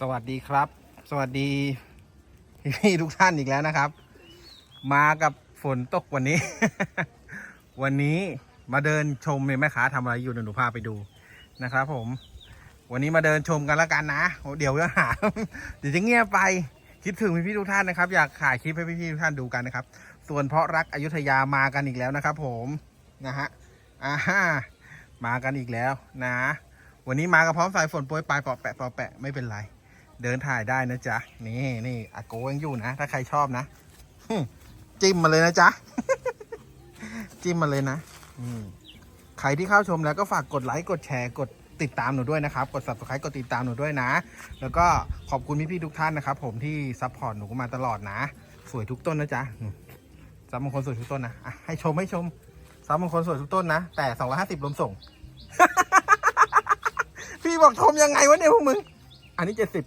สวัสดีครับ สวัสดีพี่ๆทุกท่านอีกแล้วนะครับ มากับฝนตกวันนี้ วันนี้มาเดินชมแม่ค้าทำอะไรอยู่เดี๋ยวหนูพาไปดูนะครับผม วันนี้มาเดินชมกันแล้วกันนะเดี๋ยวจะหาเดี๋ยวจะเงียบไปคิดถึงพี่ๆทุกท่านนะครับ อยากถ่ายคลิปให้พี่ๆทุกท่านดูกันนะครับ ส่วนเพราะรักอยุธยามากันอีกแล้วนะครับ ผมนะฮะอ่าฮะมากันอีกแล้วนะ วันนี้มากับพร้อมสายฝนโปรยปลายเปาะแปะเปาะแปะไม่เป็นไร เดินถ่ายได้นะจ๊ะ นี่นี่อาโกยังอยู่นะ ถ้าใครชอบนะจิ้มมาเลยนะจ๊ะ จิ้มมาเลยนะใครที่เข้าชมแล้วก็ฝากกดไลค์กดแชร์กดติดตามหนูด้วยนะครับ กด subscribe กดติดตามหนูด้วยนะ แล้วก็ขอบคุณพี่ๆทุกท่านนะครับ ผมที่ซัพพอร์ตหนูมาตลอดนะ สวยทุกต้นนะจ๊ะอืมซับบางคนสวยทุกต้นนะอะให้ชมให้ชมซับบางคนสวยทุกต้นนะ แต่250รวมส่ง พี่บอกชมยังไงวะเนี่ยพวกมึง อันนี้เจ็ดสิบ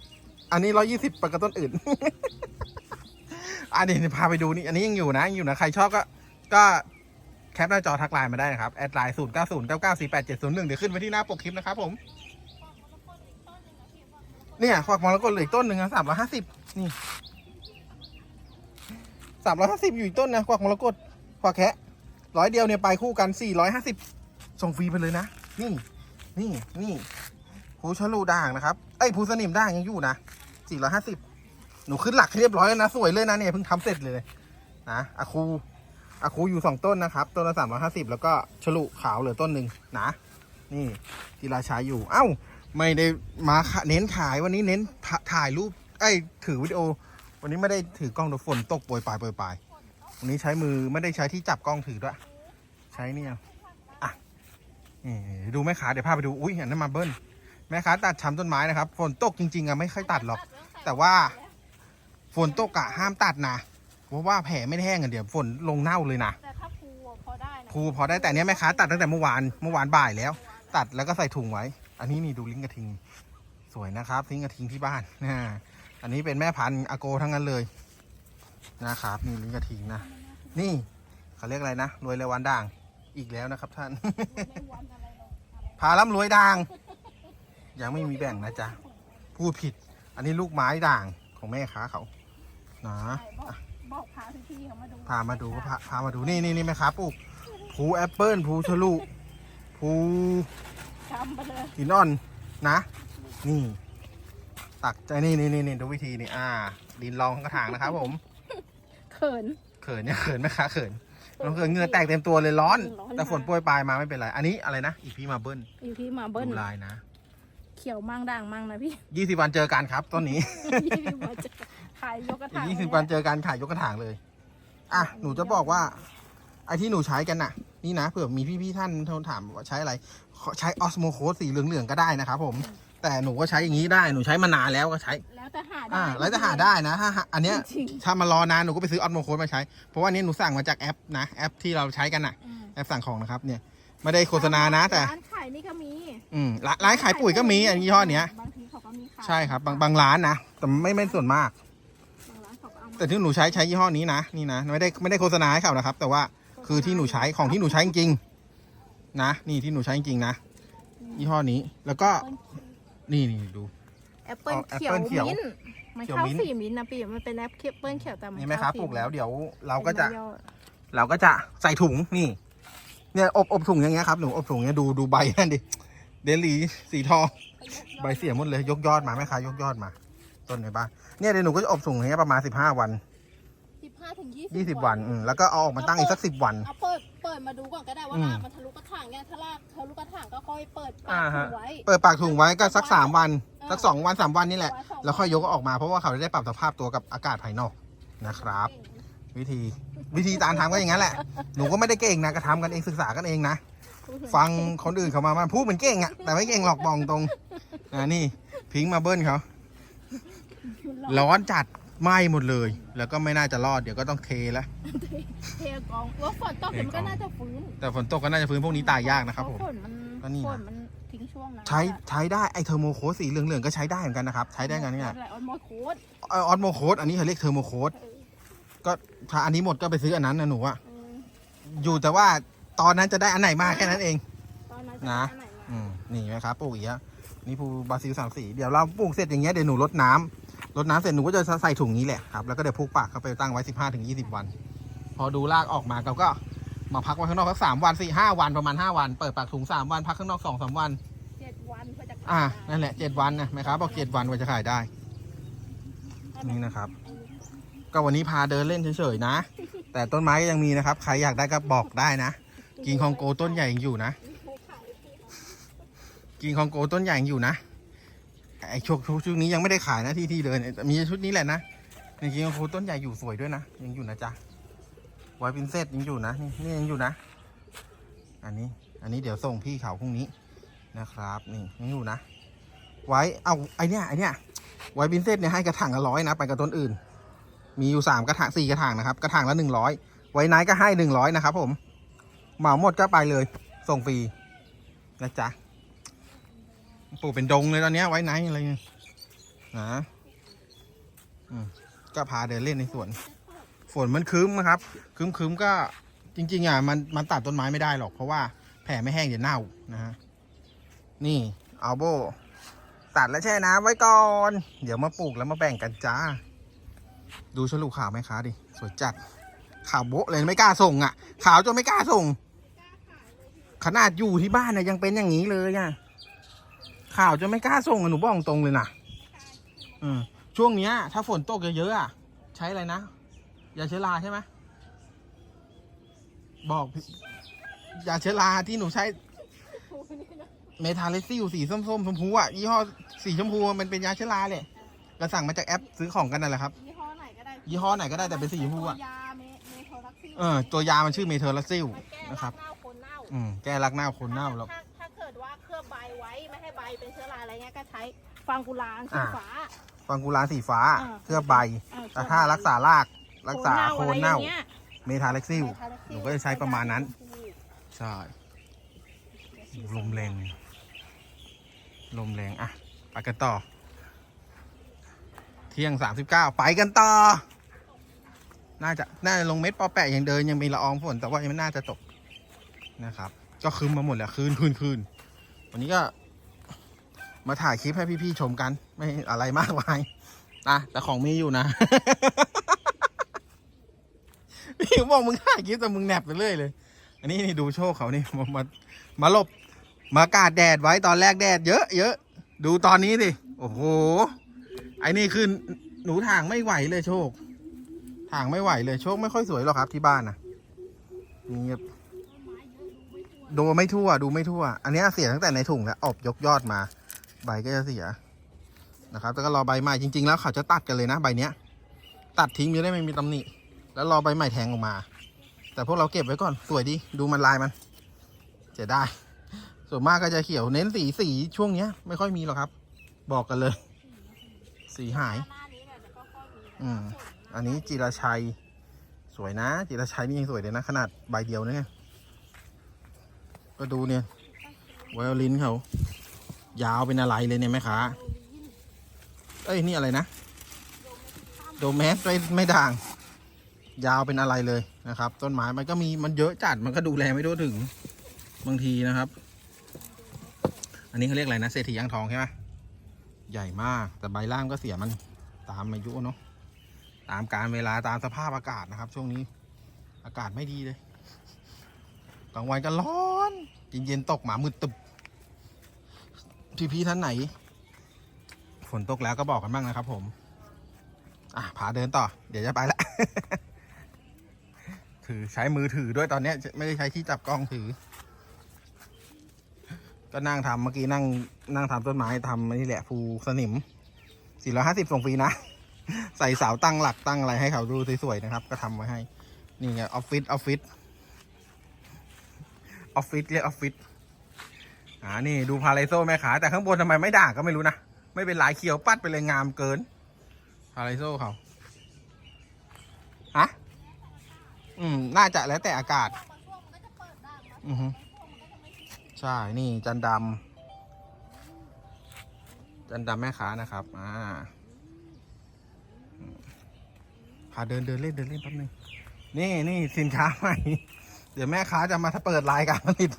อันนี้ร้อยี่สิบปกต้นอื่น อันนี้พาไปดูนี่ อันนี้ยังอยู่นะยังอยู่นะ ใครชอบก็ ก็แคปหน้าจอทักไลน์มาได้นะครับ แอดไลน์ศูนย์เก้าศูนย์เก้าเก้าสี่แปดเจ็ดศูนย์หนึ่งเดี๋ยวขึ้นไปที่หน้าปกคลิปนะครับผม เนี่ยขวากมรกตเหลืออีกต้นหนึ่งนะสามร้อยห้าสิบนี่สามร้อยห้าสิบอยู่อีกต้นนะขวากมรกตขวากแคะร้อยเดียวเนี่ยไปคู่กันสี่ร้อยห้าสิบส่งฟรีไปเลยนะ นี่ นี่ นี่ ภูฉลูด่างนะครับ เอ้ยภูสนิมด่างยังอยู่นะ 450หนูขึ้นหลักเรียบร้อยแล้วนะ สวยเลยนะเนี่ยเพิ่งทำเสร็จเลยนะอาคูอาคูอยู่สองต้นนะครับ ต้นละ350แล้วก็ฉลุขาวเหลือต้นหนึ่งนะ นี่ทีราชาอยู่ เอ้า ไม่ได้มาเน้นขายวันนี้เน้นถ่ายรูปเอ้ถือวิดีโอ วันนี้ไม่ได้ถือกล้องเดี๋ยวฝนตกโปรยปลายโปรยปลายวันนี้ใช้มือไม่ได้ใช้ที่จับกล้องถือด้วย ใช้เนี่ยอะนี่ดูแม่ค้าเดี๋ยวพาไปดูอุ้ยอันนั้นมาเบิ้ล แม่ค้าตัดช้ำต้นไม้นะครับ ฝนตกจริงๆอะไม่ค่อยตัดหรอก แต่ว่าฝนตกอะห้ามตัดนะ เพราะว่าแผลไม่แห้งอะเดี๋ยวฝนลงเน่าเลยนะแต่ถ้าภูอะพอได้นะครูพอได้แต่เนี้ยแม่ค้าตัดตั้งแต่เมื่อวานเมื่อวานบ่ายแล้ว ตัดแล้วก็ใส่ถุงไว้ อันนี้นี่ดูลิงกระทิง สวยนะครับลิงกระทิงที่บ้านนะอันนี้เป็นแม่พันธุ์อาโกทั้งนั้นเลยนะครับนี่ลิงกระทิงนะนี่เขาเรียกอะไรนะรวยเลยวันด่างอีกแล้วนะครับท่านไม่วันอะไรหรอกอะไรพาล้ำรวยด่าง ยังไม่มีแบ่งนะจ๊ะพูดผิด อันนี้ลูกไม้ด่างของแม่ค้าเขานะใช่บอกบอกพาพี่ๆเขามาดูพามาดูก็พาพามาดูนี่นี่นี่แม่ค้าปลูกภูแอปเปิลภูชะลูภูทำไปเลยหินอ่อนนะ นี่ ตักใจนี่นี่นี่นี่ดูวิธีนี่อ่า ดินรองกระถางนะครับผมเขินเขินเนี่ยเขินแม่ค้าเขินน้องเขินเหงื่อแตกเต็มตัวเลยร้อนร้อน แต่ฝนโปรยปลายมาไม่เป็นไร อันนี้อะไรนะ อีพีมาเบิ้ลอยู่ที่มาเบิ้ลดูลายนะ เขียวมั่งด่างมั่งนะพี่ยี่สิบวันเจอกันครับต้นนี้ ยี่สิบวันจะขายยกกระอีกถางยี่สิบวันเจอกันขายยกกระถางเลย อะ หนูจะบอกว่า ไอ้ที่หนูใช้กันน่ะ นี่นะเผื่อมีพี่ๆท่านโทรถามว่าใช้อะไรใช้ออสโมโคสสีเหลืองๆก็ได้นะครับผม แต่หนูก็ใช้อย่างนี้ได้ หนูใช้มานานแล้วก็ใช้ แล้วแต่หาได้อ่า แล้วจะหาได้นะถ้าหาอันเนี้ย จริงถ้ามารอนานหนูก็ไปซื้อออสโมโคสมาใช้ เพราะว่านี้หนูสั่งมาจากแอปนะ แอปที่เราใช้กันน่ะ ๆอืมแอปสั่งของนะครับ เนี่ย ไม่ได้โฆษณานะแต่ ร้านขายนี่ก็มี อืมร้านร้านขายปุ๋ยก็มีอันยี่ห้อเนี้ย บางทีเขาก็มีขายใช่ครับ บางบางร้านนะ แต่ไม่ไม่ส่วนมาก บางร้านเขาก็เอามาแต่ที่หนูใช้ใช้ยี่ห้อนี้นะนี่นะไม่ได้ไม่ได้โฆษณาให้เขานะครับ แต่ว่าคือที่หนูใช้ของที่หนูใช้จริงๆนะนี่ที่หนูใช้จริงๆนะยี่ห้อนี้ แล้วก็นี่นี่ดู แอปเปิ้ลเอาแอปเขียวเปิ้ลเขียวมิ้นท์มันเขียวเข้ามิ้นท์ สีมิ้นท์นะพี่มันเป็นแอปเปิ้ลเขียวแต่มันนี่ไหมครับปลูกแล้วเดี๋ยวเราก็จะ เป็นใบยอดเราก็จะใส่ถุงนี่ เนี่ยอบอบถุงอย่างเงี้ยครับหนูอบถุงเนี้ยดูดูใบนั่นดิ เดลีสีทองใบเสียหมดเลย ยกยอดมาแม่ค้ายกยอดมา ต้นในบ้านเนี่ยเดี๋ยวหนูก็จะอบถุงอย่างเงี้ยประมาณสิบห้าวันสิบห้าถึงยี่ยี่สิบวันอืมแล้วก็เอาออกมาตั้งอีกสักสิบวัน เอาเปิดเปิดมาดูก่อนก็ได้ว่าอืม รากมันทะลุกระถางยังถ้ารากทะลุกระถางก็ค่อยเปิดปาอ่ากฮะถุงไว้ เปิดปากถุงไว้ก็สักสามวันอ่าสักสองวันสามวันนี่แหละไว้สงแล้วค่อยยกออกมาเพราะว่าเขาจะได้ปรับสภาพตัวกับอากาศภายนอกนะครับ วิธีวิธีการทำก็อย่างนั้นแหละ หนูก็ไม่ได้เก่งนะก็ทำกันเองศึกษากันเองนะ ฟังคนอื่นเขามามาพูดเหมือนเก่งอะแต่ไม่เก่งหรอกบองตรงอ่านี่พิงค์มาเบิ้ลเขาร้อนจัดไหม้หมดเลย แล้วก็ไม่น่าจะรอดเดี๋ยวก็ต้องเทแล้วเทกองแล้วฝนตกเดี๋ยวมันก็น่าจะฟื้นแต่ฝนตกก็น่าจะฟื้นพวกนี้ตายยากนะครับผมเพาฝนมันก็นี่นะฝนมันทิ้งช่วงนะใช้ใช้ได้ไอเทอร์โมโคสสีเหลืองๆก็ใช้ได้เหมือนกันนะครับ ใช้ได้กันเนี่ยอะไรออนมอโคดออสโมโคสอันนี้เขาเรียกเทอร์โมโคสก็ถ้าอันนี้หมดก็ไปซื้ออันนั้นนะหนูอะเอออยู่แต่ว่า ตอนนั้นจะได้อันไหนมาแค่นั้นเอง ตอนนั้นนะจอัไหมาอืมนี่นะครับปลูกอีกอะนี่ภูบราซิลสามสีเดี๋ยวเราปลูกเสร็จอย่างเงี้ยเดี๋ยวหนูรดน้ำรดน้ำเสร็จหนูก็จะใส่ถุงนี้แหละครับแล้วก็เดี๋ยวผูกปากเข้าไปตั้งไว้สิบห้าถึงยี่สิบวัน พอดูรากออกมาเราก็มาพักไว้ข้างนอกสักสามวันสี่ห้าวันประมาณห้าวันเปิดปากถุงสามวันพักข้างนอกสองสามวัน เจ็ดวันเพื่อจะอ่าขายนั่นแหละเจ็ดวันนะแม่ค้าบอกเจ็ดวันกว่าจะขายได้นี่นะครับ ก็วันนี้พาเดินเล่นเฉยๆนะ แต่ต้นไม้ก็ยังมีนะครับ ใครอยากได้ก็บอกได้นะ กิงคองโกต้นใหญ่ยังอยู่นะ กิงคองโกต้นใหญ่ยังอยู่นะ ไอชุดชุดนี้ยังไม่ได้ขายนะที่ที่เดินมีชุดนี้แหละนะในกิงคองโกต้นใหญ่อยู่สวยด้วยนะ ยังอยู่นะจ๊ะไวพินเซตยังอยู่นะ นี่นี่ยังอยู่นะ อันนี้ อันนี้เดี๋ยวส่งพี่เขาพรุ่งนี้นะครับ นี่ยังอยู่นะ ไว้ เอาไอเนี้ยไอเนี้ยไวพินเซตเนี่ยให้กระถางละร้อยนะ ไปกับต้นอื่น มีอยู่สามกระถางสี่กระถางนะครับ กระถางละหนึ่งร้อยไว้ไนท์ก็ให้หนึ่งร้อยนะครับผม เหมาหมดก็ไปเลย ส่งฟรีนะจ๊ะปลูกเป็นดงเลยตอนนี้ไว้ไหนอะไรเงี้ยนะก็พาเดินเล่นในสวน ฝนมันคืมนะครับคืมคืมก็จริง ๆ อะ มันมันตัดต้นไม้ไม่ได้หรอก เพราะว่าแผ่ไม่แห้งเดี๋ยวเน่านะฮะนี่เอาโบตัดแล้วแช่น้ำไว้ก่อน เดี๋ยวมาปลูกแล้วมาแบ่งกันจ้า ดูฉลุขาวไหมคะดิสวยจัดขาวโบะเลยไม่กล้าส่งอะ ขาวจนไม่กล้าส่ง ขนาดอยู่ที่บ้านเนี่ยยังเป็นอย่างนี้เลยอะขาวจนไม่กล้าส่งอะหนูบอกตรงเลยนะอืมช่วงเนี้ย ถ้าฝนตกเยอะๆอะ ใช้อะไรนะยาเชื้อราใช่ไหมบอกพี่ยาเชื้อราที่หนูใช้เมทาเลซิลสีส้มๆชมพูอะยี่ห้อสีชมพูมันเป็นยาเชื้อราเลยก็สั่งมาจากแอปซื้อของกันนั่นแหละครับ ยี่ห้อไหนก็ได้ยี่ห้อไหนก็ได้แต่เป็นสีชมพูอะ ยาเมเมโทรลักซิลเออตัวยามันชื่อเมเทอร์ลาซิลมันแก้นะครับเน่าคนเน่า อืมแก้รักเน่าคนเน่าแล้วถ้าถ้าเกิดว่าเคลือบใบไว้ไม่ให้ใบเป็นเชื้อราอะไรเงี้ยก็ใช้ฟางกุลางสีอ่า ฟ้า ฟังกุลาสีฟ้าอ่าเคลือบใบเออแต่ถ้ารักษารากรักษาโคนเน่า อะไรอย่งงี้ยเมทาเล็กซิลเมทาเล็กซิล หนูก็จะใช้ประมาณนั้น ใช่ ลมแรง ลมแรง อะ ไปกันต่อ เที่ยงสามสิบเก้าไปกันต่อ น่าจะ น่าจะลงเม็ดปอแปะยังเดินยังมีละอองฝน แต่ว่ายังไม่น่าจะตก นะครับ ก็คืนมาหมดแหละคืนคืนคืนวันนี้ก็ มาถ่ายคลิปให้พี่ๆชมกัน ไม่อะไรมากมายนะแต่ของมีอยู่นะพี่บอกมึงถ่ายคลิปแต่มึงแนบไปเรื่อยเลย อันนี้นี่ดูโชคเขานี่มามามาหลบมากาดแดดไว้ตอนแรกแดดเยอะเยอะดูตอนนี้ดิโอ้โหไอ้นี่คือหนูทางไม่ไหวเลยโชคทางไม่ไหวเลยโชคไม่ค่อยสวยหรอกครับที่บ้านนะนี่ครับ ดูไม่ทั่ว ดูไม่ทั่ว อันนี้เสียตั้งแต่ในถุงแล้วอบยกยอดมา ใบก็จะเสียนะครับแล้วก็รอใบใหม่จริง ๆ แล้วเขาจะตัดกันเลยนะ ใบเนี้ย ตัดทิ้งจะได้ไม่มีตำหนิแล้วรอใบใหม่แทงออกมา แต่พวกเราเก็บไว้ก่อนสวยดีดูมันลายมันจะได้ ส่วนมากก็จะเขียวเน้นสีสีช่วงเนี้ย ไม่ค่อยมีหรอกครับ บอกกันเลย สีหาย อืมอันนี้จิรชัย สวยนะ จิรชัยนี่ยังสวยเลยนะ ขนาดใบเดียวนะเนี่ย ก็ดูเนี่ยไวโอลินเขายาวเป็นอะไรเลยเนี่ยแม่ค้าเอ้ยนี่อะไรนะ โดแมสไม่ไม่ด่าง ยาวเป็นอะไรเลยนะครับ ต้นไม้มันก็มีมันเยอะจัดมันก็ดูแลไม่ทั่วถึงบางทีนะครับ อันนี้เขาเรียกอะไรนะเศรษฐียางทองใช่ไหมใหญ่มากแต่ใบล่างก็เสียมันตามอายุเนาะตามการเวลาตามสภาพอากาศนะครับ ช่วงนี้อากาศไม่ดีเลย ลางวันก็ร้อนเย็นๆตกหมามืดตึบพี่ๆท่านไหน ฝนตกแล้วก็บอกกันบ้างนะครับ ผม อะพาเดินต่อ เดี๋ยวจะไปละถือใช้มือถือด้วยตอนนี้ไม่ได้ใช้ที่จับกล้องถือ ก็นั่งทำเมื่อกี้นั่งนั่งทำต้นไม้ทำนี่แหละภูสนิมสี่ร้อยห้าสิบส่งฟรีนะ ใส่เสาตั้งหลักตั้งอะไรให้เขาดูสวยๆนะครับ ก็ทำไว้ให้ นี่ไงออฟฟิศออฟฟิศ ออฟฟิศเรียกออฟฟิศอ่านี่ดูพาเลโซแม่ขาแต่ข้างบนทำไมไม่ด่างก็ไม่รู้นะ ไม่เป็นลายเขียวปัดไปเลยงามเกิน พาราโซเขาฮะอืม น่าจะแล้วแต่อากาศ อือฮึใช่ นี่จันดำจันดำแม่ค้านะครับ อ่าพาเดินเดินเล่นเดินเล่นแป๊บนึง นี่นี่สินค้าใหม่ ดี๋ยวแม่ค้าจะมาถ้าเปิดรายการผลิต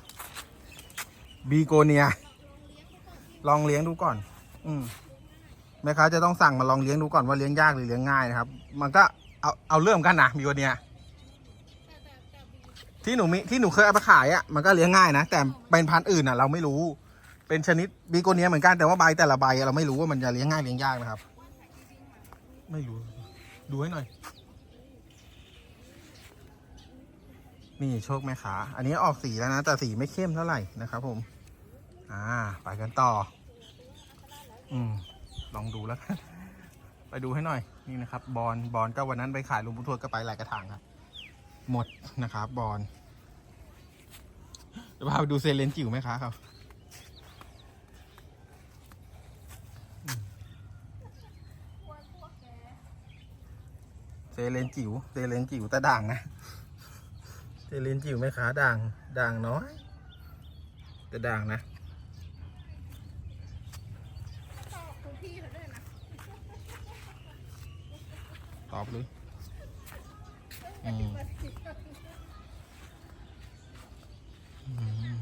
บีโกเนีย ลองเลี้ยงดูก่อน อืมแม่ค้าจะต้องสั่งมาลองเลี้ยงดูก่อนว่าเลี้ยงยากหรือเลี้ยงง่ายนะครับ มันก็เอาเอาเรื่องกันนะมีวันเนี้ยที่หนูมีที่หนูเคยเอาไปขายอะ่ะมันก็เลี้ยงง่ายนะแต่เป็นพันธุ์อื่นอะ เราไม่รู้ เป็นชนิดบีโกเนียเหมือนกันแต่ว่าใบแต่ละใบเราไม่รู้ว่ามันจะเลี้ยงง่ายเลี้ยงยากนะครับ ไม่รู้ ดูให้หน่อย นี่โชคแม่ขา อันนี้ออกสีแล้วนะ แต่สีไม่เข้มเท่าไหร่นะครับผม อ่า ไปกันต่อ อืม ลองดูแล้วกัน ไปดูให้หน่อย นี่นะครับ บอล บอลก็วันนั้นไปขายลุงพุทวดก็ไปหลายกระถางครับ หมดนะครับ บอลจะพาไปดูเซเลนจิ๋วไหมคะครับเซเลนจิ๋วเซเลนจิ๋วแต่ด่างนะ เซเลนจิ๋วไหมคะด่าง ด่างน้อย แต่ด่างนะคุณพี่เขาด้วยนะตอบเลยอืมอืม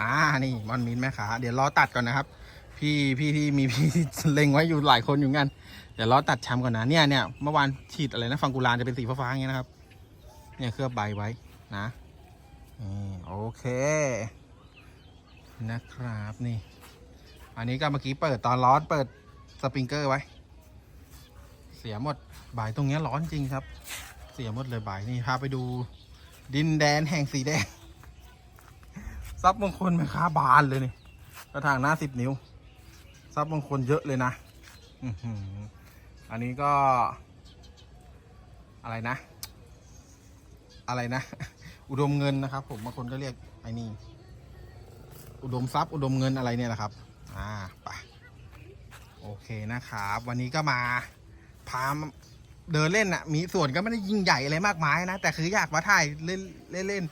อ่า นี่มอนมินแม่ขาเดี๋ยวรอตัดก่อนนะครับ พี่พี่ที่มีพี่เล็งไว้อยู่หลายคนอยู่กันเดี๋ยวรอตัดช้ำก่อนนะเนี่ยเนี่ยเมื่อวานฉีดอะไรนะฟังกุลานจะเป็นสีฟ้าๆอย่างเงี้ยนะครับ เนี่ยเคลือบใบไว้นะนี่โอเค นะครับนี่ อันนี้ก็เมื่อกี้เปิดตอนร้อนเปิดสปริงเกอร์ไว้ เสียหมดใบตรงเนี้ยร้อนจริงครับ เสียหมดเลยใบนี่พาไปดูดินแดนแห่งสีแดงซับมงคลแม่ค้าบานเลยนี่กระถางหน้าสิบนิ้วซับมงคลเยอะเลยนะ อือหือ อันนี้ก็ อะไรนะ อะไรนะ อุดมเงินนะครับ ผมบางคนก็เรียกไอ้นี่อุดมทรัพย์อุดมเงินอะไรเนี่ยแหละครับ อ่าไปโอเคนะครับ วันนี้ก็มาพาเดินเล่นอะมีส่วนก็ไม่ได้ยิ่งใหญ่อะไรมากมายนะ แต่คืออยากมาถ่ายเล่นเล่น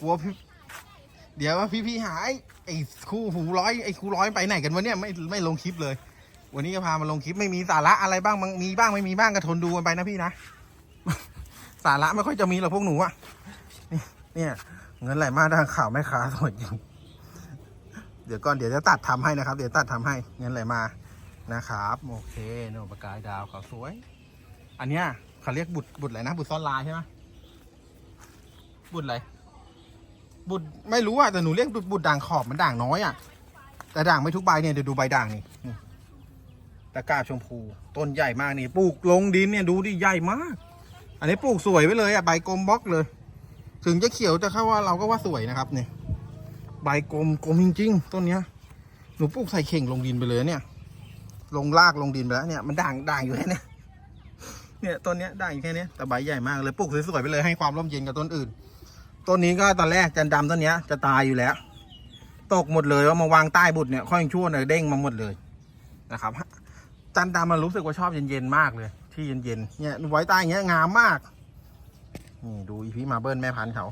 กลัวพี่เดี๋ยวว่าพี่พี่ๆหายไอ้คู่หูร้อยไอ้คู่ร้อยไปไหนกันวะเนี่ยไม่ไม่ลงคลิปเลย วันนี้ก็พามาลงคลิปไม่มีสาระอะไรบ้างมีบ้างไม่มีบ้างก็ทนดูกันไปนะพี่นะ สาระไม่ค่อยจะมีหรอกพวกหนูอะนี่เนี่ย เงินไหลมากทางข่าวแม่ค้าสวยจริงเดี๋ยวก่อนเดี๋ยวจะตัดทำให้นะครับ เดี๋ยวตัดทำให้เงินไหลมานะครับโอเคโนประกายดาวเขาสวย อันเนี้ยเขาเรียกบุตรบุตรอะไรนะ บุตรซ่อนลายใช่ไหมบุตรอะไรบุตรไม่รู้อะแต่หนูเรียกบุตรบุตรด่างขอบมันด่างน้อยอะแต่ด่างไม่ทุกใบเนี่ยเดี๋ยวดูใบด่างนี่ ตะกร้าชมพู ต้นใหญ่มากนี่ปลูกลงดินเนี่ยดูดิใหญ่มาก อันนี้ปลูกสวยไว้เลยอะใบกลมบล็อกเลย ถึงจะเขียวจะเข้าว่าเราก็ว่าสวยนะครับเนี่ยใบกลมกลมจริงๆต้นเนี้ยหนูปลูกใส่เข่งลงดินไปเลยเนี่ย ลงรากลงดินไปแล้วเนี่ยมันด่างด่างอยู่แค่นี้เนี่ยต้นเนี้ยด่างอยู่แค่นี้แต่ใบใหญ่มากเลยปลูกสวยๆไปเลยให้ความร่มเย็นกับต้นอื่นต้นนี้ก็ตอนแรกจันดำต้นเนี้ยจะตายอยู่แล้ว ตกหมดเลยว่ามาวางใต้บุตรเนี่ยค่อยชั่วเนี่ยเด้งมาหมดเลยนะครับ จันดำมันรู้สึกว่าชอบเย็นๆมากเลย ที่เย็นๆเนี่ยไว้ใต้อย่างเงี้ยงามมาก นี่ดูอีพีมาเบิ้ลแม่พันธุ์เขา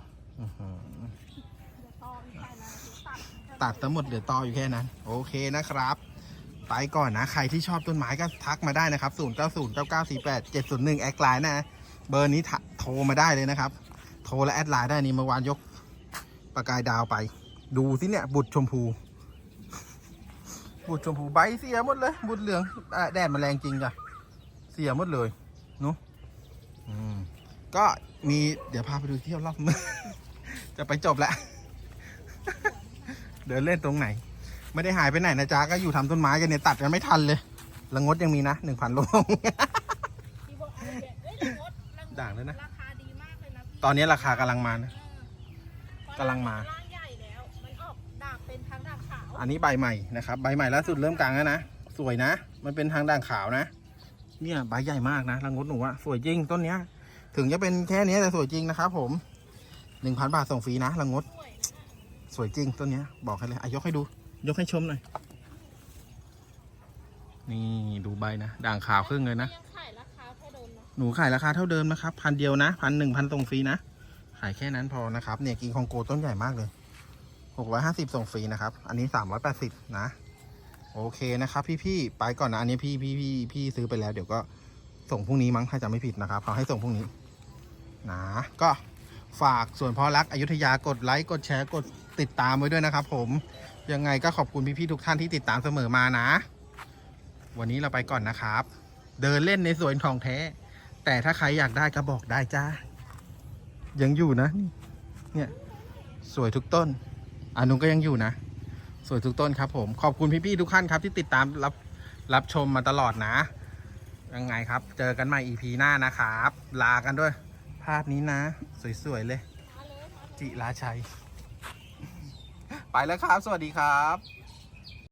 ตัดทั้งหมดเดี๋ยวต่ออยู่แค่นั้น โอเคนะครับ ไปก่อนนะ ใครที่ชอบต้นไม้ก็ทักมาได้นะครับ 0 9 0 9 9 4 8 7 0 1 แอดไลน์นะ เบอร์นี้โทรมาได้เลยนะครับ โทรและแอดไลน์ได้นี่เมื่อวานยกประกายดาวไป ดูสิเนี่ยบุตรชมพู บุตรชมพูใบเสียหมดเลย บุตรเหลืองอะแดดมาแรงจริงจ้ะเสียหมดเลยเนุอืมก็มีเดี๋ยวพาไปดูเที่ยวรอบจะไปจบแล้วเดินเล่นตรงไหน ไม่ได้หายไปไหนนะจ๊ะก็อยู่ทำต้นไม้กันเนี่ยตัดกันไม่ทันเลยละงดยังมีนะหนึ่งพันโลที่บอกอะไรเนี่ยเอ้ยละงดละงดด่างเลยนะราคาดีมากเลยนะ ตอนนี้ราคากำลังมานะกำลังมา อันนี้ใบใหม่นะครับใบใหม่ล่าสุดเริ่มกลางแล้วนะสวยนะ มันเป็นทางด่างขาวนะ เนี่ยใบใหญ่มากนะละงดหนูอะสวยจริงต้นเนี้ย ถึงจะเป็นแค่เนี้ยแต่สวยจริงนะครับผมหนึ่งพันบาทส่งฟรีนะละงดสวยสวยจริงต้นเนี้ย บอกให้เลยอายกให้ดู ยกให้ชมหน่อยนี่ดูใบนะด่างขาวครึ่งเลยนะยังขายราคาเท่าเดิมนะหนูขายราคาเท่าเดิมนะครับพันเดียวนะพันหนึ่งพันส่งฟรีนะ ขายแค่นั้นพอนะครับ เนี่ยกิงคองโกต้นใหญ่มากเลย หกร้อยห้าสิบส่งฟรีนะครับ อันนี้สามร้อยแปดสิบนะ โอเคนะครับ พี่ๆ ไปก่อนนะ อันนี้พี่พี่พี่พี่ซื้อไปแล้ว เดี๋ยวก็ส่งพรุ่งนี้มั้ง ถ้าจะไม่ผิดนะครับเขาให้ส่งพรุ่งนี้ นะ ก็ฝากส่วนพ่อรักอยุธยากดไลค์ กดแชร์ กดติดตามไว้ด้วยนะครับ ผม ยังไงก็ขอบคุณพี่ๆ ทุกท่านที่ติดตามเสมอมานะ วันนี้เราไปก่อนนะครับ เดินเล่นในสวนของแท้ แต่ถ้าใครอยากได้ก็บอกได้จ้า ยังอยู่นะนี่เนี่ย สวยทุกต้น อันุก็ยังอยู่นะ สวยทุกต้นครับผม ขอบคุณพี่ๆทุกท่านครับที่ติดตามรับรับชมมาตลอดนะ ยังไงครับ เจอกันใหม่ EP หน้านะครับ ลากันด้วย ภาพนี้นะ สวยๆเลย จิราชัย ไปแล้วครับ สวัสดีครับ